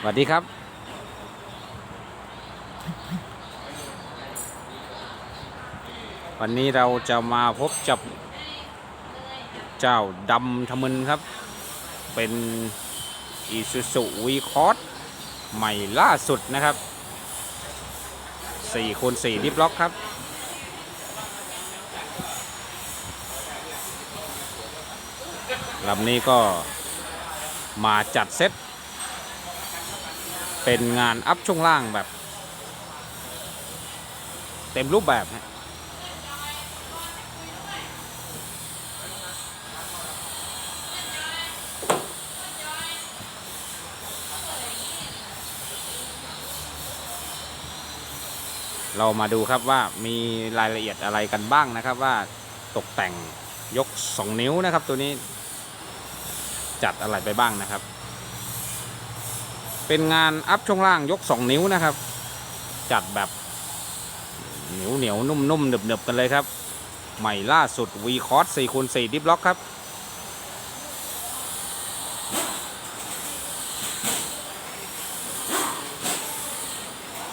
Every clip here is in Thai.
สวัสดีครับ วันนี้เราจะมาพบจับเจ้าดำทมึนครับ เป็นอีซูซูวีคอร์สใหม่ล่าสุดนะครับ4คูณ4ดิฟล็อกครับลำนี้ก็มาจัดเซต เป็นงานอัพช่วงล่างแบบ เต็มรูปแบบฮะเรามาดูครับว่ามีรายละเอียดอะไรกันบ้างนะครับว่าตกแต่งยก 2 นิ้วนะครับตัวนี้ จัดอะไรไปบ้างนะครับ เป็นงานอัพช่วงล่างยก 2 นิ้วนะครับ จัดแบบเหนียวเหนียวนุ่มนุ่มหนึบหนึบกันเลยครับ ใหม่ล่าสุด V c o s 4คูณ4ดิฟล็อกครับ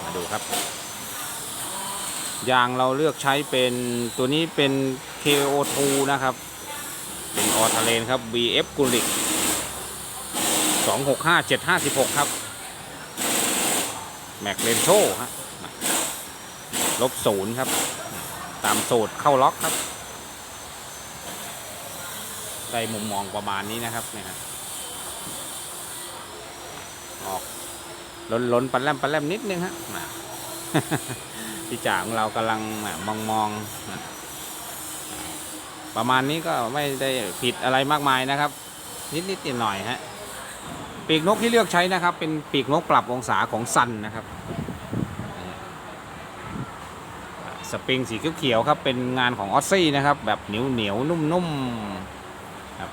มาดูครับ ยางเราเลือกใช้เป็นตัวนี้เป็น KO2 นะครับ เป็นออทาเลนครับ BF กุลิก265 756 ครับ แม็กเลนโชฮะลบศูนย์ครับ ตามสูตรเข้าล็อกครับ ได้มุมมองประมาณนี้นะครับเนี่ยฮะออกล้นล้นปันแลมปันแลมนิดนึงฮะพี่จ่าของเรากำลังมองมองๆประมาณนี้ก็ไม่ได้ผิดอะไรมากมายนะครับ นิดนิดหน่อยฮะ ปีกนกที่เลือกใช้นะครับ เป็นปีกนกปรับองศาของซันนะครับสปริงสีเขียวๆครับเป็นงานของออสซี่นะครับแบบเหนียวเหนียวนุ่มๆครับ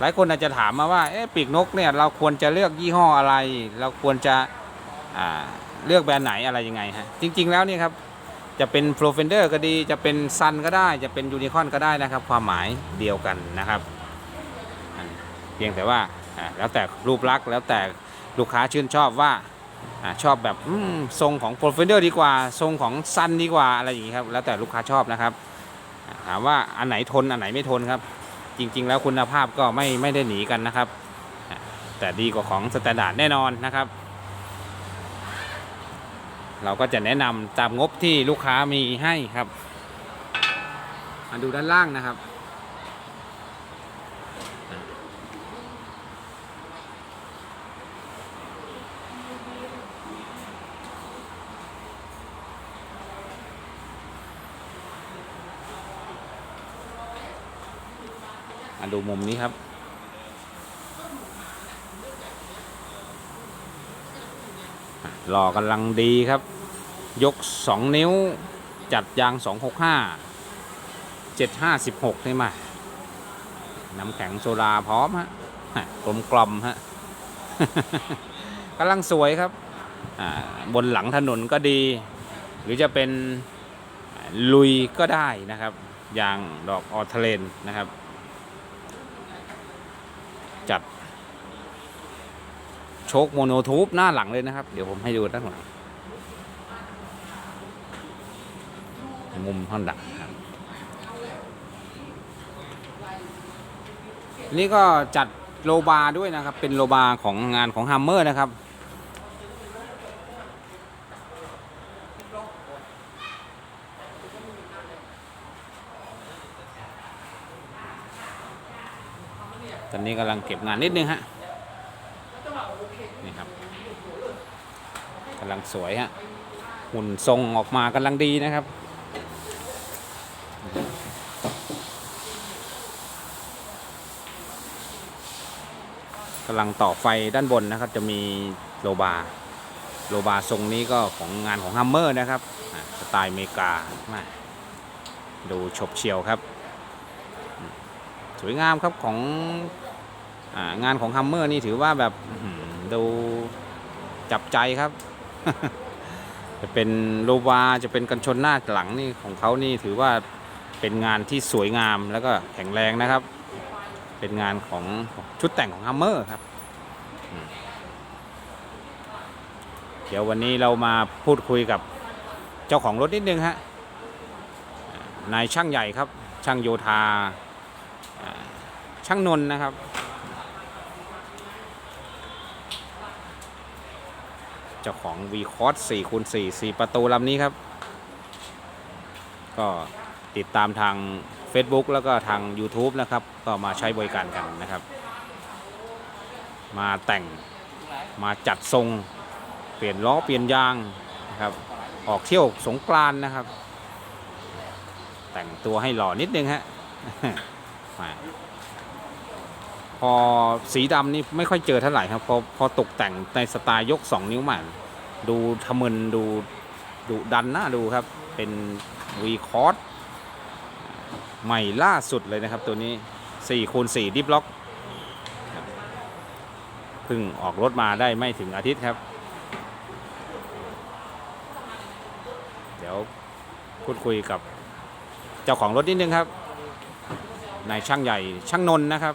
หลายคนอาจจะถามมาว่าเอ๊ะปีกนกเนี่ยเราควรจะเลือกยี่ห้ออะไร เราควรจะเลือกแบรนด์ไหนอะไรยังไงฮะจริง ๆแล้วนี่ครับจะเป็นโฟลเฟนเดอร์ก็ดีจะเป็นซันก็ได้จะเป็นยูนิคอนก็ได้นะครับ ความหมายเดียวกันนะครับเพียงแต่ว่า แล้วแต่รูปลักษณ์แล้วแต่ลูกค้าชื่นชอบว่าอชอบแบบทรงของ p r o f e n d e r ดีกว่า ทรงของซันดีกว่าอะไรอย่างนี้ครับ แล้วแต่ลูกค้าชอบนะครับ ถามว่าอันไหนทนอันไหนไม่ทนครับ จริง ๆ แล้วคุณภาพก็ไม่ไม่ได้หนีกันนะครับ แต่ดีกว่าของสแตนดาร์ดแน่นอนนะครับ เราก็จะแนะนำตามงบที่ลูกค้ามีให้ครับมาดูด้านล่างนะครับ ดูมุมนี้ครับ หล่อกำลังดีครับ ยก 2 นิ้วจัดยาง 265 756นี่มาน้ำแข็งโซดาพร้อมฮะกลมกลมฮะกำลังสวยครับอ่าบนหลังถนนก็ดี หรือจะเป็นลุยก็ได้นะครับยางดอกออทเลนนะครับ จัดโชคโมโนทูบหน้าหลังเลยนะครับ เดี๋ยวผมให้ดูด้านหลังมุมข้างหลังครับนี่ก็จัดโลบาร์ด้วยนะครับ เป็นโลบาร์ของงานของฮัมเมอร์นะครับ ตอนนี้กำลังเก็บงานนิดนึงฮะนี่ครับกำลังสวยฮะหุ่นทรงออกมากำลังดีนะครับกำลังต่อไฟด้านบนนะครับ จะมีโลบาร์โลบาร์ทรงนี้ก็ของงานของฮัมเมอร์นะครับสไตล์อเมริกามาดูฉบเฉียวครับ สวยงามครับขององานของฮัมเมอร์นี่ถือว่าแบบดูจับใจครับ จะเป็นโลวาจะเป็นกันชนหน้าหลังนี่ของเขานี่ถือว่าเป็นงานที่สวยงามแล้วก็แข็งแรงนะครับ เป็นงานของชุดแต่งของฮัมเมอร์ครับ เดี๋ยววันนี้เรามาพูดคุยกับเจ้าของรถนิดนึงฮะนายช่างใหญ่ครับ ช่างโยธา ช่างนนนะครับ เจ้าของ v c o s 4คูณ4 4 ประตูลำนี้ครับ ก็ติดตามทาง Facebook แล้วก็ทาง YouTube นะครับ ก็มาใช้บริการกันนะครับ มาแต่งมาจัดทรงเปลี่ยนล้อเปลี่ยนยางนะครับ ออกเที่ยวสงกรานนะครับ แต่งตัวให้หล่อนิดนึงฮะ มา พอสีดำนี่ไม่ค่อยเจอเท่าไหร่ครับพอพอตกแต่งในสไตล์ยก 2 นิ้วใหม่ดูทะมึนดูดูดันหน้าดูครับ เป็นวีคอร์สใหม่ล่าสุดเลยนะครับตัวนี้4คูณ4ดิฟล็อกเพิ่งออกรถมาได้ไม่ถึงอาทิตย์ครับ เดี๋ยวพูดคุยกับเจ้าของรถนิดนึงครับนายช่างใหญ่ช่างนนนะครับ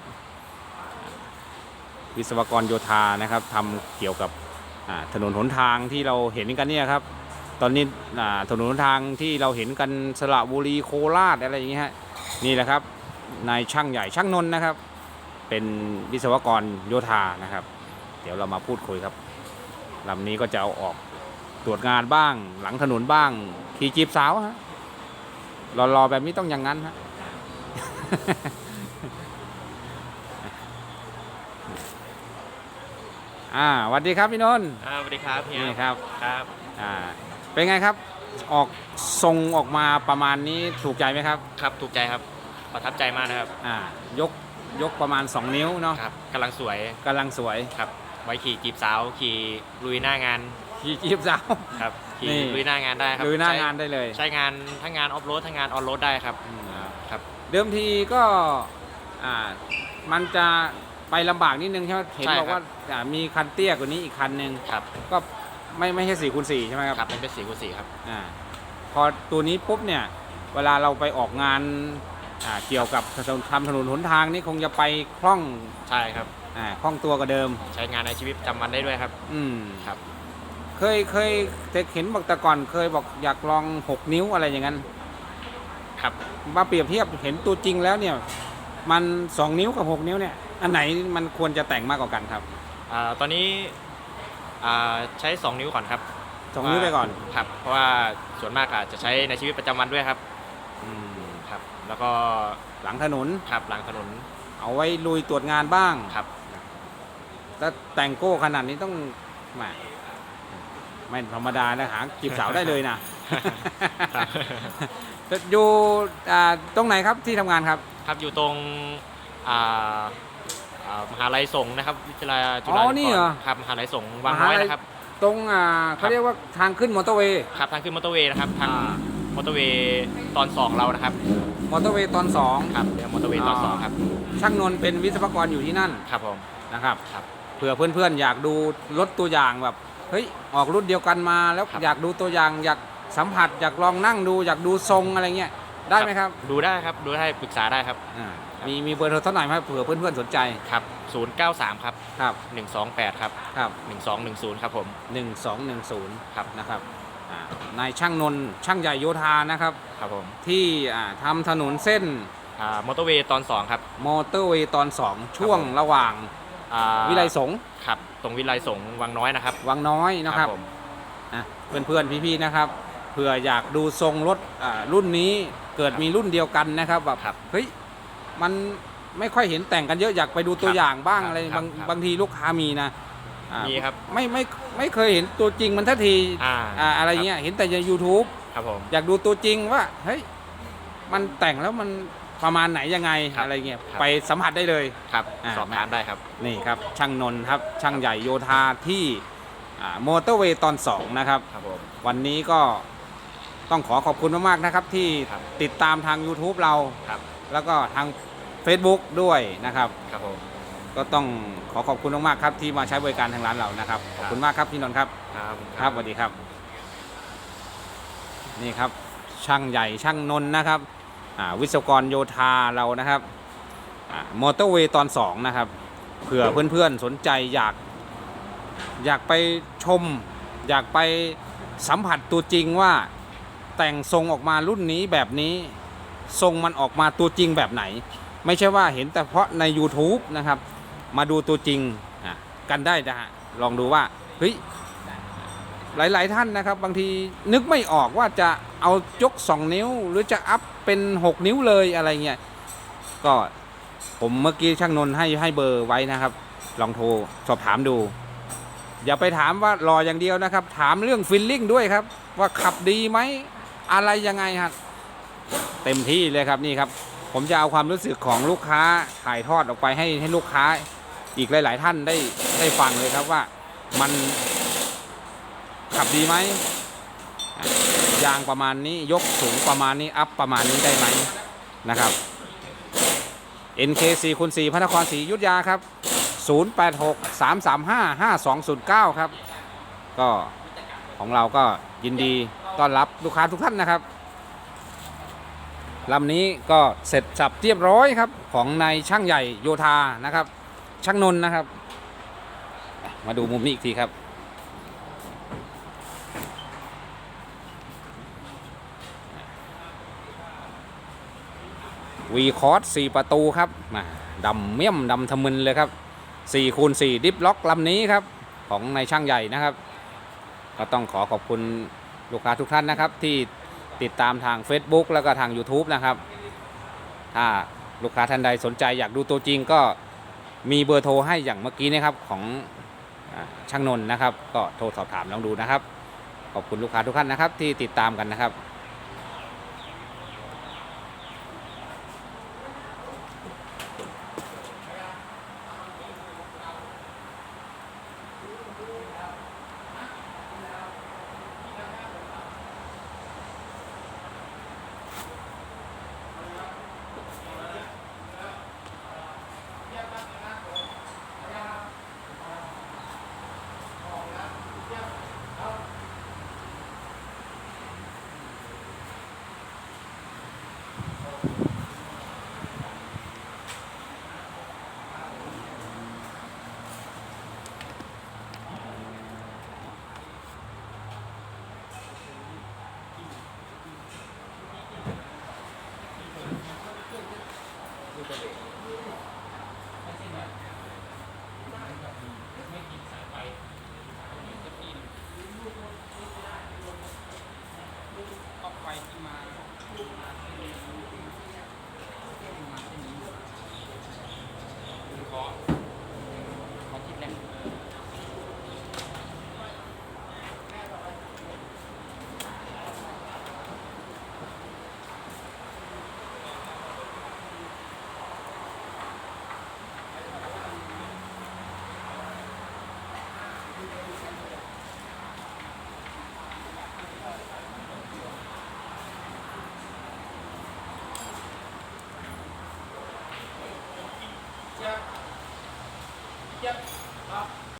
วิศวกรโยธานะครับทำเกี่ยวกับถนนหนทางที่เราเห็นกันเนี่ยครับ ตอนนี้ถนนหนทางที่เราเห็นกันสระบุรีโคราชอะไรอย่างเงี้ยฮะนี่แหละครับนายช่างใหญ่ช่างนนท์นะครับ เป็นวิศวกรโยธานะครับ เดี๋ยวเรามาพูดคุยครับลำนี้ก็จะเอาออกตรวจงานบ้าง หลังถนนบ้าง ขี่จีบสาวฮะรอๆแบบนี้ต้องอย่างนั้นฮะ อ่าสวัสดีครับพี่นนท์อ่าสวัสดีครับเฮียนี่ครับครับอ่าเป็นไงครับออกทรงออกมาประมาณนี้ถูกใจไหมครับครับถูกใจครับประทับใจมากนะครับอ่ายกยกประมาณ 2 นิ้วเนาะครับกำลังสวยกำลังสวยครับไว้ขี่จีบสาวขี่ลุยหน้างานขี่จีบสาวครับขี่นี่ลุยหน้างานได้ครับลุยหน้าใช้งานได้เลย ใช้งานทั้งงานออฟโรดทั้งงานออนโรดได้ครับอืมครับ เดิมทีก็อ่ามันจะ ไปลำบากนิดนึงใช่ไหมเห็นใช่บอกครับว่าอ่ามีคันเตี้ยกว่านี้อีกคันหนึ่งครับก็ไม่ไม่ใช่สี่คูณสี่ใช่ไหมครับครับมันเป็นสีกุสีครับ อ่าพอตัวนี้ปุ๊บเนี่ย เวลาเราไปออกงานอ่าเกี่ยวกับถนนทำถนนหนทางนี่คงจะไปคล่องใช่ครับ อ่าคล่องตัวกว่าเดิม ใช้งานในชีวิตประจำวันได้ด้วยครับ อืมครับ เคยเคยแต่เห็นบอกแต่ก่อนเคยบอกอยากลอง6นิ้วอะไรอย่างนั้น ครับ มาเปรียบเทียบเห็นตัวจริงแล้วเนี่ย มัน2นิ้วกับ6นิ้วเนี่ย อันไหนมันควรจะแต่งมากกว่ากันครับอ่าตอนนี้อ่าใช้ 2 นิ้วก่อนครับ2นิ้วไปก่อนครับ เพราะว่าส่วนมากอาจจะใช้ในชีวิตประจำวันด้วยครับอืมครับ แล้วก็หลังถนน ขับหลังถนนเอาไว้ลุยตรวจงานบ้างครับ ถ้าแต่งโก้ขนาดนี้ต้องแหมไม่ธรรมดานะหาจีบสาวได้เลยนะครับอยู่อ่าตรงไหนครับที่ทำงานครับ ครับอยู่ตรงอ่าอ่า มหาลัยสงฆ์นะครับวิทยาลัยจุฬาอ๋อลงกรณ์นี่เหรอครับมหาลัยสงฆ์วังมหาน้อยลัย นะครับ ตรงอ่าเขาครับเรียกว่าทางขึ้นมอเตอร์เวย์ ครับทางขึ้นมอเตอร์เวย์นะครับทางอ่า มอเตอร์เวย์ตอน2เรานะครับมอเตอร์เวย์ตอนสอง ครับเดี๋ยวมอเตอร์เวย์ตอนอ่าสองครับช่างนนท์เป็นวิศวกรอยู่ที่นั่นครับผม นะครับครับเผื่อเพื่อนๆอยากดูรถตัวอย่างแบบเฮ้ยออกรุ่นเดียวกันมาแล้วครับ อยากดูตัวอย่าง อยากสัมผัสอยากลองนั่งดู อยากดูทรงอะไรเงี้ยได้ไหมครับดูได้ครับดูได้ปรึกษาได้ครับ อ่า มีมีเบอร์โทรเท่าไหร่ไหมเผื่อเพื่อนๆสนใจครับ 093 ครับ ครับ128 ครับ ครับ 1210 ครับผมหนึ่งสองหนึ่งศูนย์ครับนะครับอ่านายช่างนนท์ช่างใหญ่โยธานะครับครับผมที่อ่าทำถนนเส้นอ่ามอเตอร์เวย์ตอน 2 ครับมอเตอร์เวย์ตอนสองช่วงระหว่างอ่าวิไลสงฆ์ครับ ตรงวิไลสงฆ์วังน้อยนะครับวังน้อยนะครับ ผม อะเพื่อนๆพี่ๆนะครับเผื่ออยากดูทรงรถอ่ารุ่นนี้เกิดมีรุ่นเดียวกันนะครับแบบครับ เฮ้ย มันไม่ค่อยเห็นแต่งกันเยอะอยากไปดูตัวอย่างบ้างครับอะไรครับบางครับบางทีลูกค้ามีนะอ่ามีครับ ไม่ไม่ไม่เคยเห็นตัวจริงมันทันทีอ่าอ่าอะไรเงี้ยเห็นแต่ใน YouTube ครับผม อยากดูตัวจริงว่าเฮ้ยมันแต่งแล้วมันประมาณไหนยังไงครับอะไรเงี้ยครับ ไปสัมผัสได้เลย ครับอ่า สอบถามได้ครับ นี่ครับช่างนนท์ครับช่างใหญ่โยธาที่มอเตอร์เวย์ตอนสองนะครับ ครับผม วันนี้ก็ต้องขอขอบคุณมาก ๆ นะครับ ที่ครับติดตามทาง YouTube เราครับ แล้วก็ทาง Facebook ด้วยนะครับ ครับผม ก็ต้องขอขอบคุณมากๆครับที่มาใช้บริการทางร้านเรานะครับ ขอบคุณมากครับพี่นนท์ครับ ครับครับสวัสดีครับ นี่ครับช่างใหญ่ช่างนนท์นะครับอ่าวิศวกรโยธาเรานะครับมอเตอร์เวย์ตอนสองนะครับเผื่อเพื่อนๆสนใจอยาก อยากไปชม อยากไปสัมผัสตัวจริงว่าแต่งทรงออกมารุ่นนี้แบบนี้ ทรงมันออกมาตัวจริงแบบไหน ไม่ใช่ว่าเห็นแต่เพราะใน YouTube นะครับ มาดูตัวจริงกันได้นะฮะลองดูว่าเฮ้ยหลาย ๆ ท่านนะครับ บางทีนึกไม่ออกว่าจะเอายก 2 นิ้ว หรือจะอัพเป็น 6 นิ้วเลยอะไรเงี้ยก็ผมเมื่อกี้ช่างนนท์ให้ให้เบอร์ไว้นะครับ ลองโทรสอบถามดู อย่าไปถามว่ารออย่างเดียวนะครับ ถามเรื่องฟิลลิ่งด้วยครับ ว่าขับดีไหมอะไรยังไงครับ เต็มที่เลยครับนี่ครับ ผมจะเอาความรู้สึกของลูกค้าถ่ายทอดออกไปให้ให้ลูกค้าอีกหลาย ๆ ท่านได้ได้ฟังเลยครับว่ามันขับดีไหมยางประมาณนี้ยกสูงประมาณนี้อัพประมาณนี้ได้ไหมนะครับ NK4 คูณ4พระนครศรียุธยาครับ 086 335 5209 ครับ ก็ของเราก็ยินดีต้อนรับลูกค้าทุกท่านนะครับ ลำนี้ก็เสร็จสับเรียบร้อยครับของนายช่างใหญ่โยธานะครับ ช่างนนท์นะครับ มาดูมุมนี้อีกทีครับ วีคอร์ส4ประตูครับมาดำเมี่ยมดำทะมึนเลยครับ4คูณ4ดิฟล็อกลำนี้ครับของนายช่างใหญ่นะครับ ก็ต้องขอขอบคุณลูกค้าทุกท่านนะครับที่ ติดตามทาง Facebook แล้วก็ทาง YouTube นะครับ ถ้าลูกค้าท่านใดสนใจอยากดูตัวจริงก็มีเบอร์โทรให้อย่างเมื่อกี้นะครับของช่างนนท์นะครับ ก็โทรสอบถามลองดูนะครับ ขอบคุณลูกค้าทุกท่านนะครับที่ติดตามกันนะครับ คือตัวเด็กไม่ใช่ไหมไม่กิน